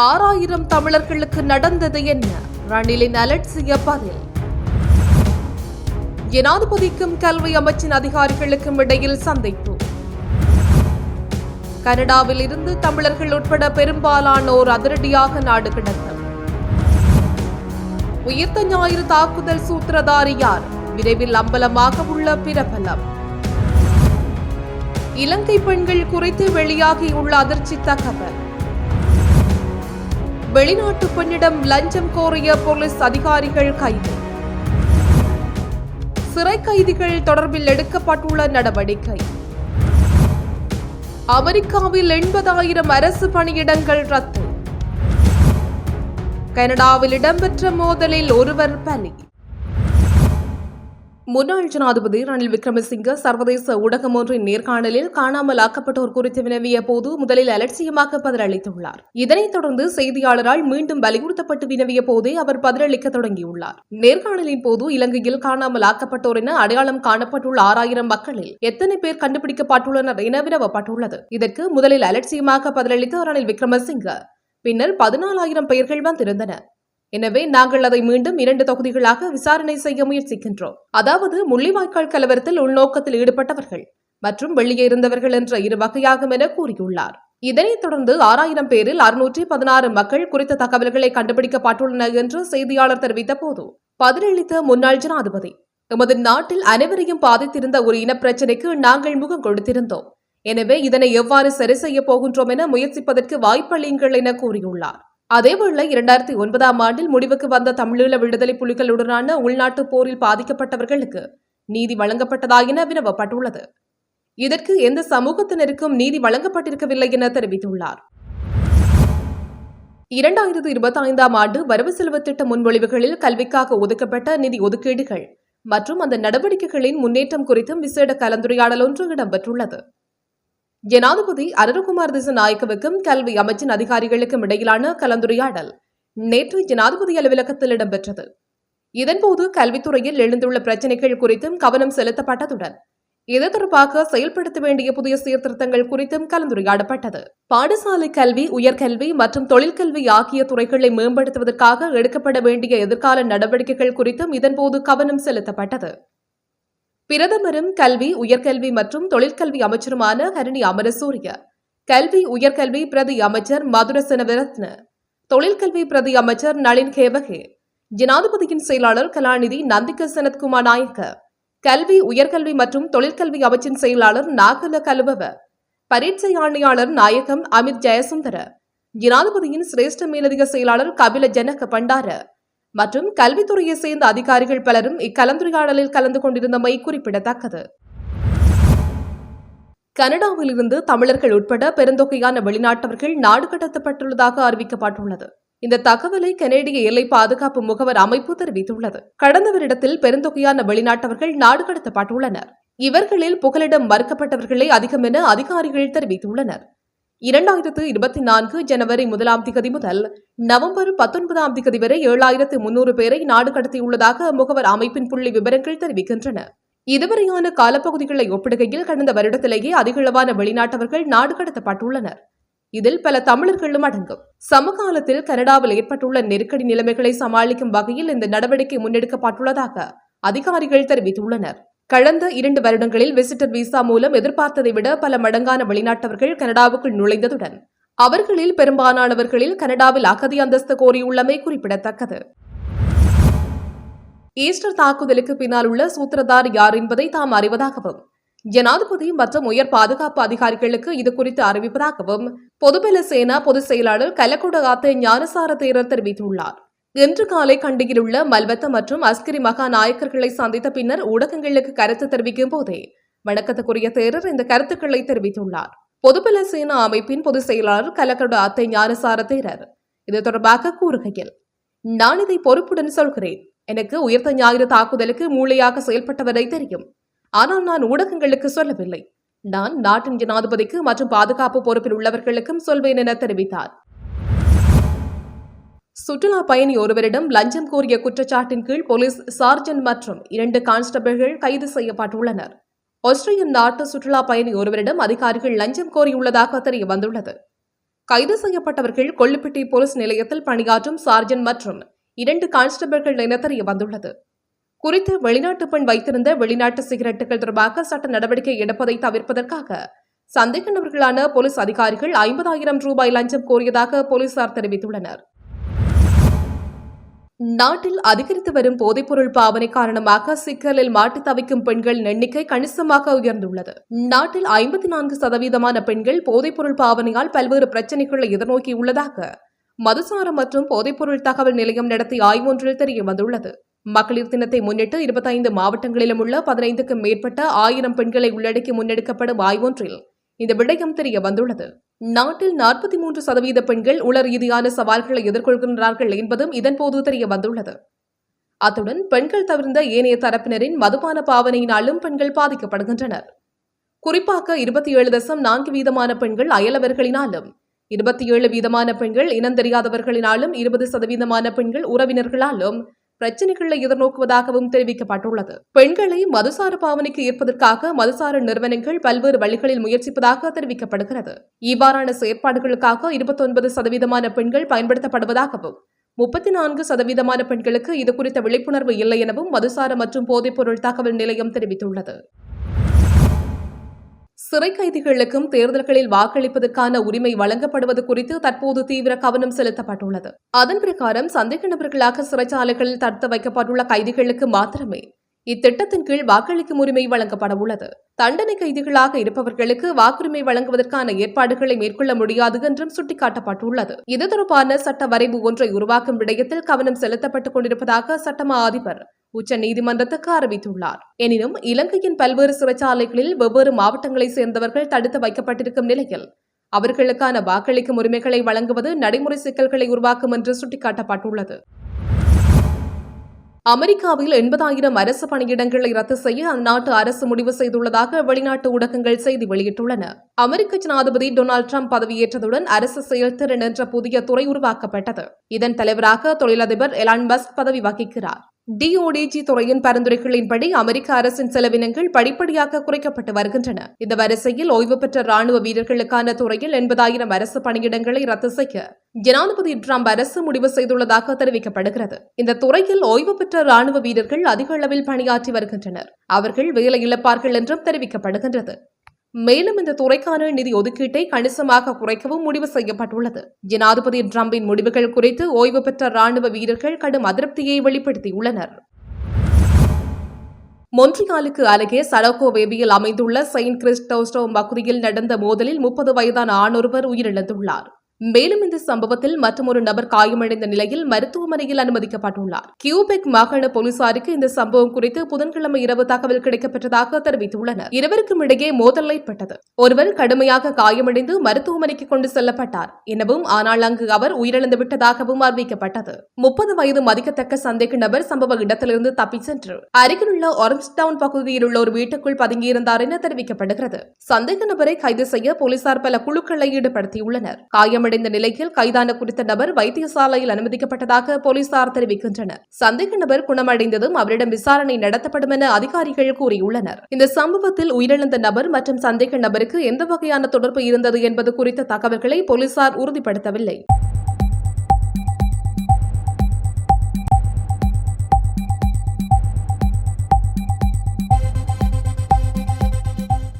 ஆறாயிரம் தமிழர்களுக்கு நடந்தது என்ன? ரணிலின் அலட்சிய பதில். ஜனாதிபதிக்கும் கல்வி அமைச்சின் அதிகாரிகளுக்கும் இடையில் சந்திப்பு. கனடாவில் இருந்து தமிழர்கள் உட்பட பெரும்பாலானோர் அதிரடியாக நாடு கடத்தல். உயிர்த்த ஞாயிறு தாக்குதல் சூத்திரதாரி யார்? விரைவில் அம்பலமாக உள்ள பிரபலம். இலங்கை பெண்கள் குறித்து வெளியாகியுள்ள அதிர்ச்சி தகவல். வெளிநாட்டு பெண்ணிடம் லஞ்சம் கோரிய போலீஸ் அதிகாரிகள் கைது. சிறை கைதிகள் தொடர்பில் எடுக்கப்பட்டுள்ள நடவடிக்கை. அமெரிக்காவில் எண்பதாயிரம் அரசு பணியிடங்கள் ரத்து. கனடாவில் இடம்பெற்ற மோதலில் ஒருவர் பலி. முன்னாள் ஜனாதிபதி ரணில் விக்ரமசிங்க சர்வதேச ஊடகம் ஒன்றின் நேர்காணலில் காணாமல் ஆக்கப்பட்டோர் குறித்து வினவிய போது முதலில் அலட்சியமாக பதிலளித்துள்ளார். இதனைத் தொடர்ந்து செய்தியாளரால் மீண்டும் வலியுறுத்தப்பட்டு வினவிய போதே அவர் பதிலளிக்க தொடங்கியுள்ளார். நேர்காணலின் போது இலங்கையில் காணாமல் ஆக்கப்பட்டோர் என அடையாளம் காணப்பட்டுள்ள ஆறாயிரம் மக்களில் எத்தனை பேர் கண்டுபிடிக்கப்பட்டுள்ளனர் என வினவப்பட்டுள்ளது. இதற்கு முதலில் அலட்சியமாக பதிலளித்த ரணில் விக்ரமசிங்க பின்னர் பதினாலாயிரம் பெயர்கள் வந்திருந்தன. எனவே நாங்கள் அதை மீண்டும் இரண்டு தொகுதிகளாக விசாரணை செய்ய முயற்சிக்கின்றோம். அதாவது முள்ளிவாய்க்கால் கலவரத்தில் உள்நோக்கத்தில் ஈடுபட்டவர்கள் மற்றும் வெளியே இருந்தவர்கள் என்ற இரு வகையாகும் என கூறியுள்ளார். இதனைத் தொடர்ந்து ஆறாயிரம் பேரில் அறுநூற்றி பதினாறு மக்கள் குறித்த தகவல்களை கண்டுபிடிக்கப்பட்டுள்ளன என்று செய்தியாளர் தெரிவித்த போது பதிலளித்த முன்னாள் ஜனாதிபதி எமது நாட்டில் அனைவரையும் பாதித்திருந்த ஒரு இனப்பிரச்சினைக்கு நாங்கள் முகம் கொடுத்திருந்தோம். எனவே இதனை எவ்வாறு சரி செய்ய போகின்றோம் என முயற்சிப்பதற்கு வாய்ப்பளியுங்கள் என கூறியுள்ளார். அதேவேளை இரண்டாயிரத்தி ஒன்பதாம் ஆண்டில் முடிவுக்கு வந்த தமிழீழ விடுதலை புலிகளுடனான உள்நாட்டு போரில் பாதிக்கப்பட்டவர்களுக்கு நீதி வழங்கப்பட்டதா என வினவப்பட்டுள்ளது. இதற்கு எந்த சமூகத்தினருக்கும் நீதி வழங்கப்பட்டிருக்கவில்லை என தெரிவித்துள்ளார். இரண்டாயிரத்து இருபத்தி ஐந்தாம் ஆண்டு வரவு செலவு திட்ட முன்மொழிவுகளில் கல்விக்காக ஒதுக்கப்பட்ட நிதி ஒதுக்கீடுகள் மற்றும் அந்த நடவடிக்கைகளின் முன்னேற்றம் குறித்தும் விசேட கலந்துரையாடல் ஒன்று இடம்பெற்றுள்ளது. ஜனாதிபதி அருண்குமார் திசநாயக்கவுக்கும் கல்வி அமைச்சின் அதிகாரிகளுக்கும் இடையிலான கலந்துரையாடல் நேற்று ஜனாதிபதி அலுவலகத்தில் இடம்பெற்றது. இதன்போது கல்வித்துறையில் எழுந்துள்ள பிரச்சினைகள் குறித்தும் கவனம் செலுத்தப்பட்டதுடன் இது தொடர்பாக செயல்படுத்த வேண்டிய புதிய சீர்திருத்தங்கள் குறித்தும் கலந்துரையாடப்பட்டது. பாடசாலை கல்வி உயர்கல்வி மற்றும் தொழிற்கல்வி ஆகிய துறைகளை மேம்படுத்துவதற்காக எடுக்கப்பட வேண்டிய எதிர்கால நடவடிக்கைகள் குறித்தும் இதன்போது கவனம் செலுத்தப்பட்டது. பிரதமரும் கல்வி உயர்கல்வி மற்றும் தொழிற்கல்வி அமைச்சருமான ஹரிணி அமரசூரிய கல்வி உயர்கல்வி பிரதி அமைச்சர் மதுரசனவரத்ன தொழிற்கல்வி பிரதி அமைச்சர் நளின் கேவகே ஜனாதிபதியின் செயலாளர் கலாநிதி நந்திக சனத்குமார் நாயக்க கல்வி உயர்கல்வி மற்றும் தொழிற்கல்வி அமைச்சின் செயலாளர் நாகல கலுவவ பரீட்சை ஆணையாளர் நாயகம் அமித் ஜெயசுந்தர ஜனாதிபதியின் சிரேஷ்ட மேலதிக செயலாளர் கபில ஜனக பண்டார மற்றும் கல்வித்துறையை சேர்ந்த அதிகாரிகள் பலரும் இக்கலந்துரையாடலில் கலந்து கொண்டிருந்தமை குறிப்பிடத்தக்கது. கனடாவில் இருந்து தமிழர்கள் உட்பட பெருந்தொகையான வெளிநாட்டவர்கள் நாடு கடத்தப்பட்டுள்ளதாக அறிவிக்கப்பட்டுள்ளது. இந்த தகவலை கனேடிய எல்லை பாதுகாப்பு முகவர் அமைப்பு தெரிவித்துள்ளது. கடந்த வருடத்தில் பெருந்தொகையான வெளிநாட்டவர்கள் நாடு கடத்தப்பட்டுள்ளனர். இவர்களில் புகலிடம் மறுக்கப்பட்டவர்களே அதிகம் என அதிகாரிகள் தெரிவித்துள்ளனர். இரண்டாயிரத்து இருபத்தி நான்கு ஜனவரி முதலாம் திகதி முதல் நவம்பர் பத்தொன்பதாம் திகதி வரை ஏழாயிரத்து முன்னூறு பேரை நாடு கடத்தியுள்ளதாக முகவர் அமைப்பின் புள்ளி விவரங்கள் தெரிவிக்கின்றன. இதுவரையான காலப்பகுதிகளை ஒப்பிடுகையில் கடந்த வருடத்திலேயே அதிகளவான வெளிநாட்டவர்கள் நாடு கடத்தப்பட்டுள்ளனர். இதில் பல தமிழர்களும் அடங்கும். சமகாலத்தில் கனடாவில் ஏற்பட்டுள்ள நெருக்கடி நிலைமைகளை சமாளிக்கும் வகையில் இந்த நடவடிக்கை முன்னெடுக்கப்பட்டுள்ளதாக அதிகாரிகள் தெரிவித்துள்ளனர். கடந்த இரண்டு வருடங்களில் விசிட்டர் விசா மூலம் எதிர்பார்த்ததை விட பல மடங்கான வெளிநாட்டவர்கள் கனடாவுக்குள் நுழைந்ததுடன் அவர்களில் பெரும்பாலானவர்களில் கனடாவில் அகதி அந்தஸ்து கோரியுள்ளமை குறிப்பிடத்தக்கது. ஈஸ்டர் தாக்குதலுக்கு பின்னால் உள்ள சூத்திரதார் யார் என்பதை தாம் அறிவதாகவும் ஜனாதிபதி மற்றும் உயர் பாதுகாப்பு அதிகாரிகளுக்கு இது குறித்து அறிவிப்பதாகவும் பொதுபல சேனா பொதுச் செயலாளர் கலக்குட ஆத்த ஞானசார தேரர் தெரிவித்துள்ளார். இன்று காலை கண்டியிலுள்ள மல்வத்த மற்றும் அஸ்கிரி மகா நாயக்கர்களை சந்தித்த பின்னர் ஊடகங்களுக்கு கருத்து தெரிவிக்கும் போதே வணக்கத்துக்குரிய தேரர் இந்த கருத்துக்களை தெரிவித்துள்ளார். பொதுபல சேனா அமைப்பின் பொதுச் செயலாளர் கலக்கட அத்தை ஞானசார தேரர். இது தொடர்பாக கூறுகையில் நான் இதை பொறுப்புடன் சொல்கிறேன். எனக்கு உயர்த்த ஞாயிறு தாக்குதலுக்கு மூளையாக செயல்பட்டவரை தெரியும். ஆனால் நான் ஊடகங்களுக்கு சொல்லவில்லை. நான் நாட்டின் ஜனாதிபதிக்கு மற்றும் பாதுகாப்பு பொறுப்பில் உள்ளவர்களுக்கும் சொல்வேன் என தெரிவித்தார். சுற்றுலா பயணி ஒருவரிடம் லஞ்சம் கோரிய குற்றச்சாட்டின் கீழ் போலீஸ் சார்ஜன் மற்றும் இரண்டு கான்ஸ்டபிள்கள் கைது செய்யப்பட்டுள்ளனர். ஆஸ்திரேலியன் நாட்டு சுற்றுலா பயணி ஒருவரிடம் அதிகாரிகள் லஞ்சம் கோரியுள்ளதாக தெரிய வந்துள்ளது கைது செய்யப்பட்டவர்கள் கொள்ளுப்பட்டி போலீஸ் நிலையத்தில் பணியாற்றும் சார்ஜன் மற்றும் இரண்டு கான்ஸ்டபிள்கள் என தெரிய வந்துள்ளது குறித்து வெளிநாட்டு பெண் வைத்திருந்த வெளிநாட்டு சிகரெட்டுகள் தொடர்பாக சட்ட நடவடிக்கை எடுப்பதை தவிர்ப்பதற்காக சந்தேக நபர்களான போலீஸ் அதிகாரிகள் ஐம்பதாயிரம் ரூபாய் லஞ்சம் கோரியதாக போலீசார் தெரிவித்துள்ளனர். நாட்டில் அதிகரித்து வரும் போதைப்பொருள் பாவனை காரணமாக சிக்கலில் மாட்டி தவிக்கும் பெண்களின் எண்ணிக்கை கணிசமாக உயர்ந்துள்ளது. நாட்டில் ஐம்பத்தி நான்கு சதவீதமான பெண்கள் போதைப்பொருள் பாவனையால் பல்வேறு பிரச்சினைகளை எதிர்நோக்கியுள்ளதாக மதுசாரம் மற்றும் போதைப்பொருள் தகவல் நிலையம் நடத்திய ஆய்வொன்றில் தெரிய வந்துள்ளது. மகளிர் தினத்தை முன்னிட்டு இருபத்தைந்து மாவட்டங்களிலும் உள்ள பதினைந்துக்கும் மேற்பட்ட ஆயிரம் பெண்களை உள்ளடக்கி முன்னெடுக்கப்படும் ஆய்வொன்றில் இந்த விடயம் தெரிய வந்துள்ளது. நாட்டில் நாற்பத்தி மூன்று சதவீத பெண்கள் உள ரீதியான சவால்களை எதிர்கொள்கின்றார்கள் என்பதும் இதன்போது தெரிய வந்துள்ளது. அத்துடன் பெண்கள் தவிர்ந்த ஏனைய தரப்பினரின் மதுபான பாவனையினாலும் பெண்கள் பாதிக்கப்படுகின்றனர். குறிப்பாக இருபத்தி ஏழு தசம் நான்கு வீதமான பெண்கள் அயலவர்களினாலும் இருபத்தி ஏழு வீதமான பெண்கள் இனந்தெரியாதவர்களினாலும் இருபது சதவீதமான பெண்கள் உறவினர்களாலும் பிரச்சனைகளை எதிர்நோக்குவதாகவும் தெரிவிக்கப்பட்டுள்ளது. பெண்களை மதுசார பாவனைக்கு ஈர்ப்பதற்காக மதுசார நிறுவனங்கள் பல்வேறு வழிகளில் முயற்சிப்பதாக தெரிவிக்கப்படுகிறது. இவ்வாறான செயற்பாடுகளுக்காக இருபத்தொன்பது சதவீதமான பெண்கள் பயன்படுத்தப்படுவதாகவும் முப்பத்தி நான்கு சதவீதமான பெண்களுக்கு இது குறித்த விழிப்புணர்வு இல்லை எனவும் மதுசார மற்றும் போதைப்பொருள் தகவல் நிலையம் தெரிவித்துள்ளது. சிறை கைதிகளுக்கும் தேர்தல்களில் வாக்களிப்பதற்கான உரிமை வழங்கப்படுவது குறித்து தற்போது தீவிர கவனம் செலுத்தப்பட்டுள்ளது. அதன் பிரகாரம் சந்தேக நபர்களாக சிறைச்சாலைகளில் தடுத்து வைக்கப்பட்டுள்ள கைதிகளுக்கு மாத்திரமே இத்திட்டத்தின் கீழ் வாக்களிக்கும் உரிமை வழங்கப்பட உள்ளது. தண்டனை கைதிகளாக இருப்பவர்களுக்கு வாக்குரிமை வழங்குவதற்கான ஏற்பாடுகளை மேற்கொள்ள முடியாது என்றும் சுட்டிக்காட்டப்பட்டுள்ளது. இது தொடர்பான சட்ட வரைவு ஒன்றை உருவாக்கும் விடயத்தில் கவனம் செலுத்தப்பட்டுக் கொண்டிருப்பதாக சட்டமா அதிபர் உச்ச நீதிமன்றத்துக்கு அறிவித்துள்ளார். எனினும் இலங்கையின் பல்வேறு சிறைச்சாலைகளில் வெவ்வேறு மாவட்டங்களைச் சேர்ந்தவர்கள் தடுத்து வைக்கப்பட்டிருக்கும் நிலையில் அவர்களுக்கான வாக்களிக்கும் உரிமைகளை வழங்குவது நடைமுறை சிக்கல்களை உருவாக்கும் என்று சுட்டிக்காட்டப்பட்டுள்ளது. அமெரிக்காவில் எண்பதாயிரம் அரசு பணியிடங்களை ரத்து செய்ய அந்நாட்டு அரசு முடிவு செய்துள்ளதாக வெளிநாட்டு ஊடகங்கள் செய்தி வெளியிட்டுள்ளன. அமெரிக்க ஜனாதிபதி டொனால்டு ட்ரம்ப் பதவியேற்றதுடன் அரசு செயல்திறன் என்ற புதிய துறை உருவாக்கப்பட்டது. இதன் தலைவராக தொழிலதிபர் எலான் மஸ்க் பதவி வகிக்கிறார். டிஓடிஜி துறையின் பரிந்துரைகளின்படி அமெரிக்க அரசின் செலவினங்கள் படிப்படியாக குறைக்கப்பட்டு வருகின்றன. இந்த வரிசையில் ஓய்வு பெற்ற ராணுவ வீரர்களுக்கான துறையில் எண்பதாயிரம் அரசு பணியிடங்களை ரத்து செய்ய ஜனாதிபதி டிரம்ப் அரசு முடிவு செய்துள்ளதாக தெரிவிக்கப்படுகிறது. இந்த துறையில் ஓய்வு பெற்ற ராணுவ வீரர்கள் அதிக அளவில் பணியாற்றி வருகின்றனர். அவர்கள் வேலை இழப்பார்கள் என்றும் தெரிவிக்கப்படுகின்றது. மேலும் இந்த துறைக்கான நிதி ஒதுக்கீட்டை கணிசமாக குறைக்கவும் முடிவு செய்யப்பட்டுள்ளது. ஜனாதிபதி டிரம்பின் முடிவுகள் குறித்து ஓய்வு பெற்ற ராணுவ வீரர்கள் கடும் அதிருப்தியை வெளிப்படுத்தியுள்ளனர். மொன்றியாலுக்கு அருகே சடகோவேபியில் அமைந்துள்ள செயின்ட் கிறிஸ்டோஸ்டோ பகுதியில் நடந்த மோதலில் முப்பது வயதான ஆணொருவர் உயிரிழந்துள்ளார். மேலும் இந்த சம்பவத்தில் மற்றொரு நபர் காயமடைந்த நிலையில் மருத்துவமனையில் அனுமதிக்கப்பட்டுள்ளார். கியூபெக் மாகாண போலீசாருக்கு இந்த சம்பவம் குறித்து புதன்கிழமை இரவு தகவல் கிடைக்கப்பெற்றதாக தெரிவித்துள்ளனர். இருவருக்கும் இடையே மோதல் ஏற்பட்டது. ஒருவர் கடுமையாக காயமடைந்து மருத்துவமனைக்கு கொண்டு செல்லப்பட்டார். எனவும் ஆனால் அங்கு அவர் உயிரிழந்து விட்டதாகவும் அறிவிக்கப்பட்டது. முப்பது வயது மதிக்கத்தக்க சந்தேக நபர் சம்பவ இடத்திலிருந்து தப்பிச் சென்று அருகிலுள்ள ஆரஞ்ச் டவுன் பகுதியில் உள்ள ஒரு வீட்டுக்குள் பதுங்கியிருந்தார் என தெரிவிக்கப்படுகிறது. சந்தேக நபரை கைது செய்ய போலீசார் பல குழுக்களை ஈடுபடுத்தியுள்ளனர். காயமடை காயமடைந்த நிலையில் கைதான குறித்த நபர் வைத்தியசாலையில் அனுமதிக்கப்பட்டதாக போலீசார் தெரிவிக்கின்றனர். சந்தேக நபர் குணமடைந்ததும் அவரிடம் விசாரணை நடத்தப்படும் என அதிகாரிகள் கூறியுள்ளனர். இந்த சம்பவத்தில் உயிரிழந்த நபர் மற்றும் சந்தேக நபருக்கு எந்த வகையான தொடர்பு இருந்தது என்பது குறித்த தகவல்களை போலீசார் உறுதிப்படுத்தவில்லை.